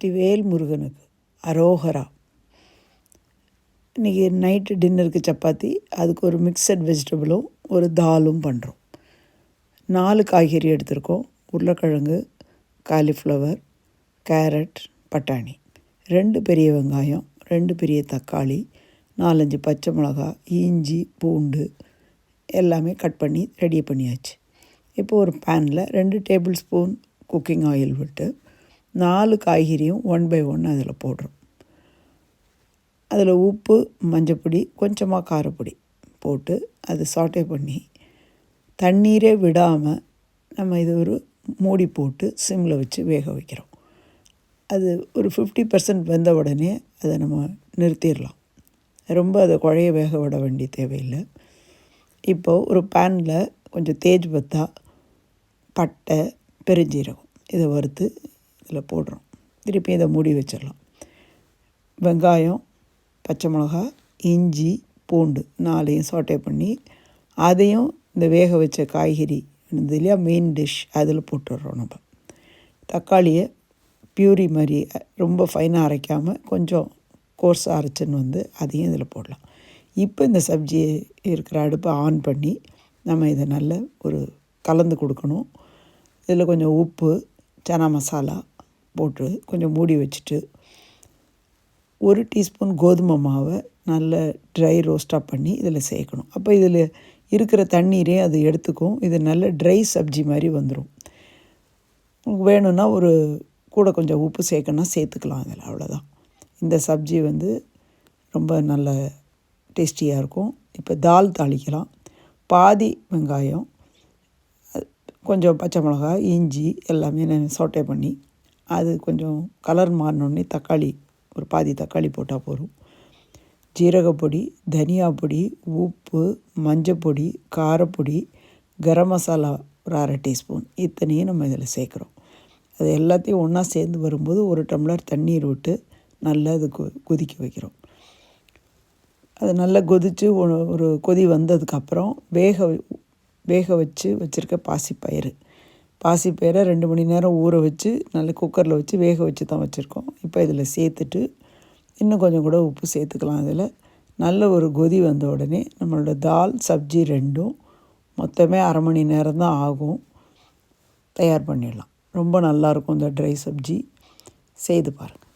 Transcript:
வெற்றிவேல் முருகனுக்கு அரோகரா. இன்றைக்கி நைட்டு டின்னருக்கு சப்பாத்தி அதுக்கு ஒரு மிக்சட் வெஜிடபிளும் ஒரு தாலும் பண்ணுறோம் நாலு காய்கறி எடுத்திருக்கோம். உருளைக்கிழங்கு காலிஃப்ளவர் கேரட் பட்டாணி. ரெண்டு பெரிய வெங்காயம் ரெண்டு பெரிய தக்காளி நாலஞ்சு பச்சை மிளகா இஞ்சி பூண்டு எல்லாமே கட் பண்ணி ரெடி பண்ணியாச்சு. இப்போ ஒரு பேனில் ரெண்டு டேபிள் ஸ்பூன் குக்கிங் ஆயில் விட்டு நாலு காய்கறியும் ஒன் பை ஒன் அதில் போடுறோம். அதில் உப்பு மஞ்சப்பொடி கொஞ்சமாக காரப்பொடி போட்டு அது சாட்டே பண்ணி தண்ணீரே விடாமல் நம்ம இது ஒரு மூடி போட்டு சிம்மில் வச்சு வேக வைக்கிறோம். அது ஒரு ஃபிஃப்டி பர்சன்ட் வெந்த உடனே அதை நம்ம நிறுத்திடலாம். ரொம்ப அதை குழைய வேக விட வேண்டிய தேவையில்லை. இப்போது ஒரு பேனில் கொஞ்சம் தேஜ் பத்தா பட்டை பெருஞ்சீரகம் இதை வறுத்து இதில் போடுறோம். திருப்பி இதை மூடி வச்சிடலாம். வெங்காயம் பச்சை மிளகா இஞ்சி பூண்டு நாலையும் சாட்டே பண்ணி அதையும் இந்த வேக வச்ச காய்கறி இருந்தது இல்லையா மெயின் டிஷ் அதில் போட்டுடுறோம் நம்ம. தக்காளியை பியூரி மாதிரி ரொம்ப ஃபைனாக அரைக்காமல் கொஞ்சம் கோர்ஸ் அரைச்சின்னு வந்து அதையும் இதில் போடலாம். இப்போ இந்த சப்ஜி இருக்கிற அடுப்பை ஆன் பண்ணி நம்ம இதை நல்ல ஒரு கலந்து கொடுக்கணும். இதில் கொஞ்சம் உப்பு சனா மசாலா போட்டு கொஞ்சம் மூடி வச்சுட்டு ஒரு டீஸ்பூன் கோதுமை மாவை நல்ல ட்ரை ரோஸ்ட்டாக பண்ணி இதில் சேர்க்கணும். அப்போ இதில் இருக்கிற தண்ணீரே அது எடுத்துக்கும். இது நல்ல ட்ரை சப்ஜி மாதிரி வந்துடும் உங்களுக்கு வேணும்னா ஒரு கூட கொஞ்சம் உப்பு சேர்க்கணும்னா சேர்த்துக்கலாம் அதில் அவ்வளோதான். இந்த சப்ஜி வந்து ரொம்ப நல்ல டேஸ்டியாக இருக்கும். இப்போ தால் தாளிக்கலாம். பாதி வெங்காயம் கொஞ்சம் பச்சை மிளகாய் இஞ்சி எல்லாமே நான் சோட்டை பண்ணி அது கொஞ்சம் கலர் மாறினோடனே தக்காளி ஒரு பாதி தக்காளி போட்டால் போதும். ஜீரகப்பொடி தனியா பொடி உப்பு மஞ்சப்பொடி காரப்பொடி கரம் மசாலா ஒரு அரை டீஸ்பூன் இத்தனையும் நம்ம இதில் சேர்க்குறோம். அது எல்லாத்தையும் ஒன்றா சேர்ந்து வரும்போது ஒரு டம்ளர் தண்ணீர் விட்டு நல்லா அது கொ கொதிக்க வைக்கிறோம். அது நல்லா கொதித்து ஒரு கொதி வந்ததுக்கப்புறம் வேக வேக வச்சு வச்சுருக்க பாசிப்பயிறு. பாசிப்பயிரை ரெண்டு மணி நேரம் ஊற வச்சு நல்ல குக்கரில் வச்சு வேக வச்சு தான் வச்சுருக்கோம். இப்போ இதில் சேர்த்துட்டு இன்னும் கொஞ்சம் கூட உப்பு சேர்த்துக்கலாம் அதில் நல்ல ஒரு கொதி வந்த உடனே நம்மளோட தால் சப்ஜி ரெண்டும் மொத்தமே அரை மணி நேரம் தான் ஆகும். தயார் பண்ணிடலாம். ரொம்ப நல்லாயிருக்கும் இந்த ட்ரை சப்ஜி. செய்து பாருங்கள்